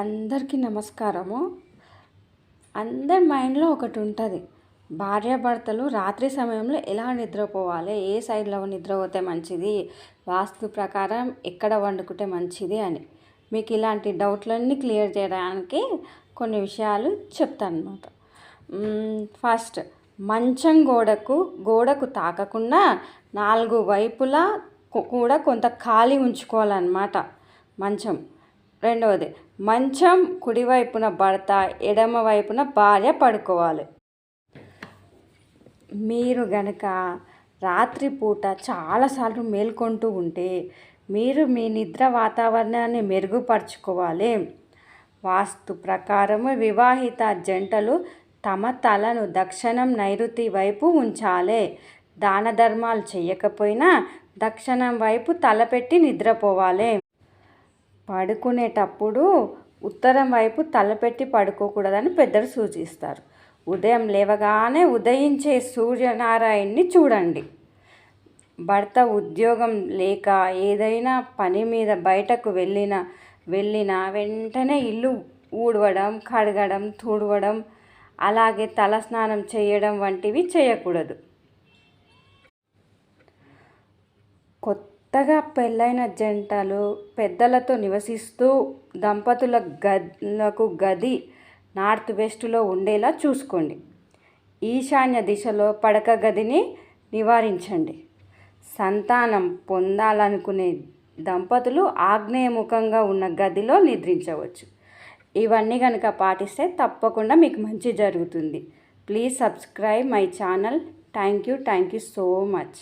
అందరికీ నమస్కారము. అందరి మైండ్లో ఒకటి ఉంటుంది భార్యాభర్తలు రాత్రి సమయంలో ఎలా నిద్రపోవాలి? ఏ సైడ్లో నిద్రపోతే మంచిది? వాస్తు ప్రకారం ఎక్కడ వండుకుంటే మంచిది అని. మీకు ఇలాంటి డౌట్లన్నీ క్లియర్ చేయడానికి కొన్ని విషయాలు చెప్తాను అనమాట ఫస్ట్ మంచం గోడకు గోడకు తాకకుండా నాలుగు వైపులా కూడా కొంత ఖాళీ ఉంచుకోవాలన్నమాట మంచం. రెండవది మంచం కుడివైపున భర్త ఎడమ వైపున భార్య పడుకోవాలి. మీరు గనక రాత్రిపూట చాలాసార్లు మేల్కొంటూ ఉంటే మీరు మీ నిద్ర వాతావరణాన్ని మెరుగుపరుచుకోవాలి. వాస్తు ప్రకారము వివాహిత జంటలు తమ తలను దక్షిణం నైరుతి వైపు ఉంచాలి. దాన ధర్మాలు చేయకపోయినా దక్షిణం వైపు తలపెట్టి నిద్రపోవాలి. పడుకునేటప్పుడు ఉత్తరం వైపు తలపెట్టి పడుకోకూడదని పెద్దలు సూచిస్తారు. ఉదయం లేవగానే ఉదయించే సూర్యనారాయణ్ణి చూడండి. భర్త ఉద్యోగం లేక ఏదైనా పని మీద బయటకు వెళ్ళిన వెళ్ళిన వెంటనే ఇల్లు ఊడవడం కడగడం తుడవడం అలాగే తలస్నానం చేయడం వంటివి చేయకూడదు. కొత్త కొత్తగా పెళ్ళైన జంటలు పెద్దలతో నివసిస్తూ దంపతుల గదులకు గది నార్త్ వెస్ట్లో ఉండేలా చూసుకోండి. ఈశాన్య దిశలో పడక గదిని నివారించండి. సంతానం పొందాలనుకునే దంపతులు ఆగ్నేయముఖంగా ఉన్న గదిలో నిద్రించవచ్చు. ఇవన్నీ కనుక పాటిస్తే తప్పకుండా మీకు మంచి జరుగుతుంది. Please subscribe my channel. Thank you. Thank you so much.